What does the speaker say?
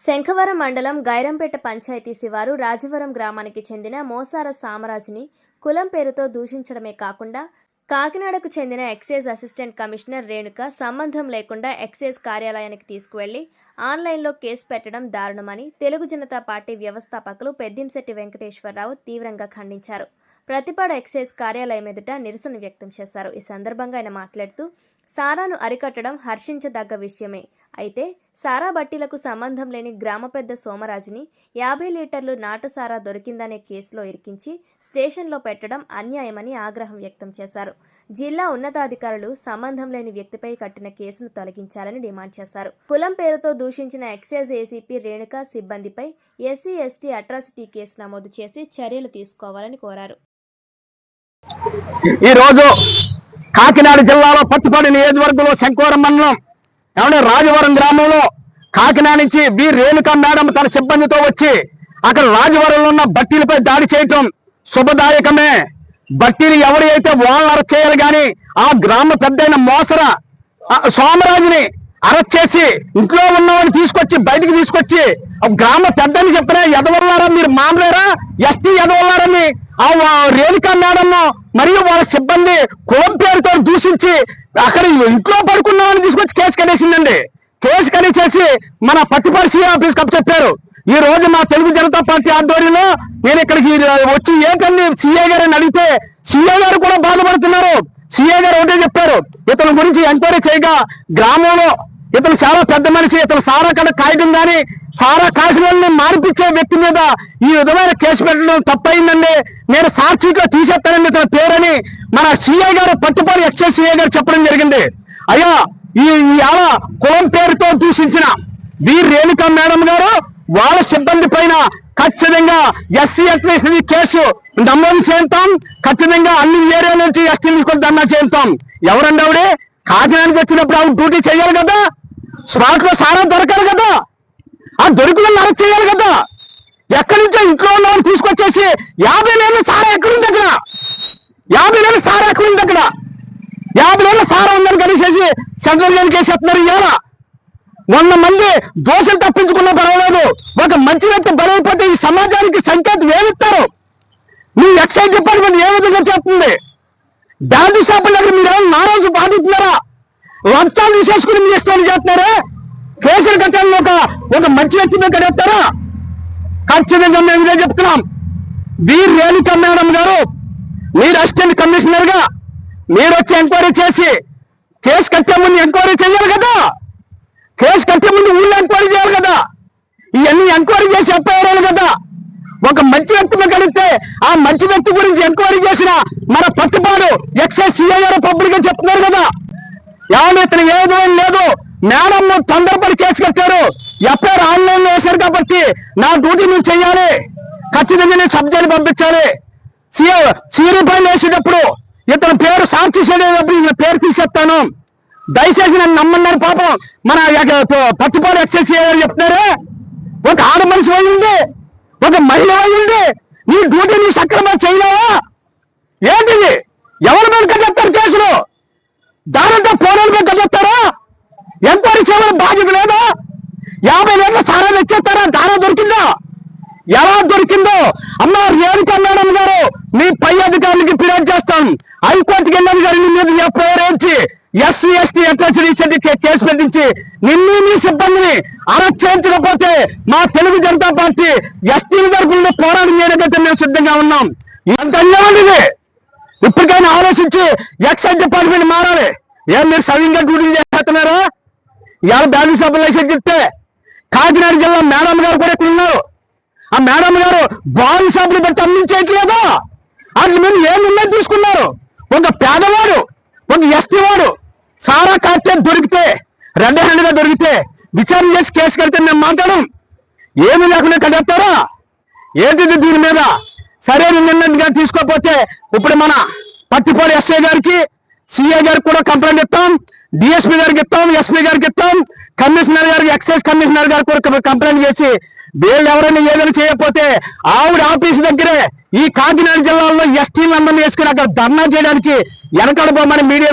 శంఖవరం మండలం గైరంపేట పంచాయతీ శివారు రాజవరం గ్రామానికి చెందిన మోసార సామరాజుని కులం పేరుతో దూషించడమే కాకుండా కాకినాడకు చెందిన ఎక్సైజ్ అసిస్టెంట్ కమిషనర్ రేణుక సంబంధం లేకుండా ఎక్సైజ్ కార్యాలయానికి తీసుకువెళ్ళి ఆన్లైన్లో కేసు పెట్టడం దారుణమని తెలుగు జనతా పార్టీ వ్యవస్థాపకులు పెద్దింశెట్టి వెంకటేశ్వరరావు తీవ్రంగా ఖండించారు. ప్రతిపాడు ఎక్సైజ్ కార్యాలయం ఎదుట నిరసన వ్యక్తం చేశారు. ఈ సందర్భంగా ఆయన మాట్లాడుతూ సారాను అరికట్టడం హర్షించదగ్గ విషయమే. అయితే సారా బట్టీలకు సంబంధం లేని గ్రామ పెద్ద సోమరాజుని యాభై లీటర్లు నాటు సారా దొరికిందనే కేసులో ఇరికించి స్టేషన్లో పెట్టడం అన్యాయమని ఆగ్రహం వ్యక్తం చేశారు. జిల్లా ఉన్నతాధికారులు సంబంధం లేని వ్యక్తిపై కట్టిన కేసును తొలగించాలని డిమాండ్ చేశారు. కులం పేరుతో దూషించిన ఎక్సైజ్ ఏసీపీ రేణుకా సిబ్బందిపై ఎస్సీ ఎస్టీ అట్రాసిటీ కేసు నమోదు చేసి చర్యలు తీసుకోవాలని కోరారు. ఈ రోజు కాకినాడ జిల్లాలో పత్తిపాడు నియోజకవర్గంలో శంకవరం మండలం ఏమంటే రాజవరం గ్రామంలో కాకినాడ నుంచి బి. రేణుకా మేడం తన సిబ్బందితో వచ్చి అక్కడ రాజవరంలో ఉన్న బట్టీలపై దాడి చేయటం శుభదాయకమే. బట్టీలు ఎవరు అయితే వాళ్ళని అరెస్ట్ చేయాలి కానీ ఆ గ్రామ పెద్దయిన మోసర సోమరాజుని అరెస్ట్ చేసి ఇంట్లో ఉన్నవాడిని తీసుకొచ్చి బయటికి తీసుకొచ్చి ఆ గ్రామ పెద్దని చెప్పిన ఎదవల్లారా మీరు మామలేరా? ఎస్టీ ఎదవల్లారని రేణుకా మేడం మరియు వాళ్ళ సిబ్బంది కులం పేరుతో దూషించి అక్కడ ఇంట్లో పడుకున్నామని తీసుకొచ్చి కేసు కనేసిందండి కేసు కనేసేసి మన పట్టిపాడు సీఏ ఆఫీస్ కప్పు చెప్పారు. ఈ రోజు మా తెలుగు జనతా పార్టీ ఆధ్వర్యంలో నేను ఇక్కడికి వచ్చి ఏంటండి సీఏ గారిని అడిగితే సీఏ గారు కూడా బాధపడుతున్నారు. సీఏ గారు ఒకటే చెప్పారు. ఇతని గురించి ఎంక్వైరీ చేయగా గ్రామంలో ఇతను చాలా పెద్ద మనిషి ఇతను సారా కడ కాయడం కానీ సారా కాసిన వాళ్ళని వ్యక్తి మీద ఈ విధమైన కేసు పెట్టడం తప్పయిందండి నేను సాక్షిగా తీసేస్తానండి ఇతని పేరని. మన సిఐ గారు పట్టుపడి ఎక్సైజ్ సిఐ గారు చెప్పడం జరిగింది. అయ్యా ఈ ఈ కులం పేరుతో దూషించిన వి రేణుక మేడం గారు వాళ్ళ సిబ్బంది పైన ఖచ్చితంగా ఎస్సీ ఎస్టీ కేసు నమోదు చేస్తాం. ఖచ్చితంగా అన్ని ఏరియా నుంచి ఎస్టీ కూడా దండా చేస్తాం. ఎవరండి ఆవిడే? కాకినాడకి వచ్చినప్పుడు ఆవిడ డ్యూటీ చేయాలి కదా? స్పాట్లో సారా దొరకాలి కదా. ఆ దొరికిన అరెస్ట్ చేయాలి కదా. ఎక్కడి నుంచో ఇంట్లో ఉన్నవాళ్ళు తీసుకొచ్చేసి యాభై నెలలు సారా ఎక్కడుంది అక్కడ? యాభై నెలలు సారా ఎక్కడుంది అక్కడ? యాభై నెలల సారా ఉందని కలిసేసి సెంట్రల్ జైలు చేసేస్తున్నారు ఇవాళ. వంద మంది దోషులు తప్పించుకున్న పర్వాలేదు. ఒక మంచి వ్యక్తి బలైపోతే ఈ సమాజానికి సంకేతం ఏమిస్తారు మీ ఎక్సైజ్ డిపార్ట్మెంట్ ఏ విధంగా చేస్తుంది బ్యాంకు షాపుల దగ్గర మీరు ఏమైనా నారాజు బాధిస్తున్నారా లంచాలు తీసేసుకుని మీ ఇష్టం చేస్తున్నారా? కేసులు కట్టాలని ఒక ఒక మంచి వ్యక్తి మీద కడేస్తారా? ఖచ్చితంగా మేము ఇదే చెప్తున్నాం. వీర్ రేణుకా మేడం గారు మీరు అసిస్టెంట్ కమిషనర్గా మీరు వచ్చి ఎంక్వైరీ చేసి కేసు కట్టే ముందు ఎంక్వైరీ చేయాలి కదా? కేసు కట్టే ముందు ఊళ్ళో ఎంక్వైరీ చేయాలి కదా? ఇవన్నీ ఎంక్వైరీ చేసి చెప్పేవారు కదా? ఒక మంచి వ్యక్తిని కలిగితే ఆ మంచి వ్యక్తి గురించి ఎంక్వైరీ చేసిన మన పట్టుబాటు ఎక్సైజ్ సిఐ గారు పబ్లిక్ చెప్తున్నారు కదా? ఏమన్నా ఇతను ఏ లేదు. మేడం తొందరపడి కేసు కట్టారు. ఎఫ్ఐఆర్ ఆన్లైన్లో వేశారు కాబట్టి నా డ్యూటీ నేను చెయ్యాలి ఖచ్చితంగా నేను సబ్జెక్ట్ పంపించాలి. సీరీ పైన వేసేటప్పుడు ఇతని పేరు సాక్షి చేసేటప్పుడు ఈయన పేరు తీసేస్తాను. దయచేసి నన్ను నమ్మన్నారు పాపం. మన పట్టుపాడు ఎక్సైజ్ చేయాలని చెప్తున్నారు? ఒక ఆడ మనిషి అయింది ఒక మహిళ అయింది నీ డ్యూటీ నువ్వు సక్రమంగా చేయలేవా? ఏంటిది? ఎవరి మీద కట్టేస్తారు కేసులు? దానంతో కోడలు మీద కట్టేస్తారా ఎంక్వైరీ చేయడం బాధ్యత లేదా? యాభై వేల సారా తెచ్చేస్తారా దారా దొరికిందా? ఎలా దొరికిందో? అమ్మ రేణుక మేడం గారు మీ పై అధికారులకి ఫిర్యాదు చేస్తాం. హైకోర్టుకి వెళ్ళాను గారు మీద ఎఫ్ఐఆర్ వేయించి ఎస్సీ ఎస్టీ అట్రాసిటీ కేసు పెట్టించి నిన్ను నీ సిబ్బందిని అరెస్ట్ చేయించకపోతే మా తెలుగు జనతా పార్టీ ఎస్టీ తరపున పోరాటం చేయడానికి మేము సిద్ధంగా ఉన్నాం. ఎంత అన్యాయం ఇది? ఇప్పటికైనా ఆలోచించి ఎక్సైజ్ డిపార్ట్మెంట్ మారాలి. ఏం మీరు సవ్యంగా డ్యూటీ చేస్తున్నారా? ఇవాళ బ్యాంకు సభ్యులు లైసెన్స్ చెప్తే కాకినాడ జిల్లా మేడం గారు కూడా ఇక్కడ ఉన్నారు. ఆ మేడం గారు బాల్ షాపులు పెట్టి అందించేయట్లేదా వాటి మీరు ఏం నిర్ణయం తీసుకున్నారు? ఒక పేదవాడు ఒక ఎస్టీ వాడు సారా కాస్తే దొరికితే రెడ్ హ్యాండ్గా దొరికితే విచారణ చేసి కేసు కడితే మేము మాట్లాడం ఏమి లేకుండా కట్టేస్తారా ఏంటిది దీని మీద? సరైన నిన్నట్టుగా తీసుకోకపోతే ఇప్పుడు మన పట్టిపాడు ఎస్ఐ గారికి సిఐ గారికి కూడా కంప్లైంట్ ఇస్తాం డిఎస్పీ గారికి ఇస్తాం ఎస్పీ గారికి ఇస్తాం కమిషనర్ గారికి ఎక్సైజ్ కమిషనర్ గారికి కూడా కంప్లైంట్ చేసి వీళ్ళు ఎవరైనా ఏదైనా చేయకపోతే ఆవిడ ఆఫీస్ దగ్గరే ఈ కాకినాడ జిల్లాలో ఎస్టీలందరినీ వేసుకుని అక్కడ ధర్నా చేయడానికి వెనకడబోమని మీడియా